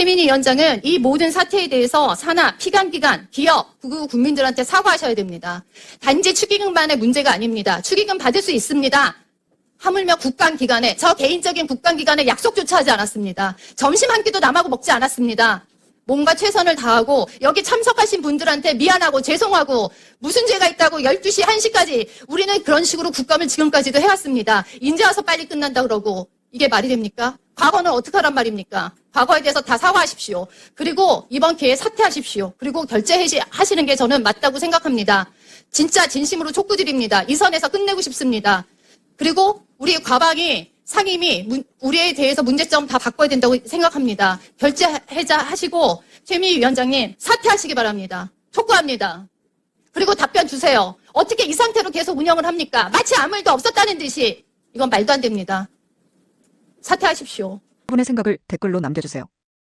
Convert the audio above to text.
최민희 위원장은 이 모든 사태에 대해서 산하, 피감기관, 기업, 구구 국민들한테 사과하셔야 됩니다. 단지 축의금만의 문제가 아닙니다. 축의금 받을 수 있습니다. 하물며 국감기간에 저 개인적인 국감기간에 약속조차 하지 않았습니다. 점심 한 끼도 남하고 먹지 않았습니다. 뭔가 최선을 다하고 여기 참석하신 분들한테 미안하고 죄송하고 무슨 죄가 있다고 12시, 1시까지 우리는 그런 식으로 국감을 지금까지도 해왔습니다. 인제 와서 빨리 끝난다 그러고 이게 말이 됩니까? 과거는 어떻게 하란 말입니까? 과거에 대해서 다 사과하십시오. 그리고 이번 기회에 사퇴하십시오. 그리고 결제 해지하시는 게 저는 맞다고 생각합니다. 진짜 진심으로 촉구드립니다. 이 선에서 끝내고 싶습니다. 그리고 우리 과방이 상임이 문- 우리에 대해서 문제점 다 바꿔야 된다고 생각합니다. 결제 해자 하시고 최민희 위원장님 사퇴하시기 바랍니다. 촉구합니다. 그리고 답변 주세요. 어떻게 이 상태로 계속 운영을 합니까? 마치 아무 일도 없었다는 듯이 이건 말도 안 됩니다. 사퇴하십시오. 분의 생각을 댓글로 남겨주세요.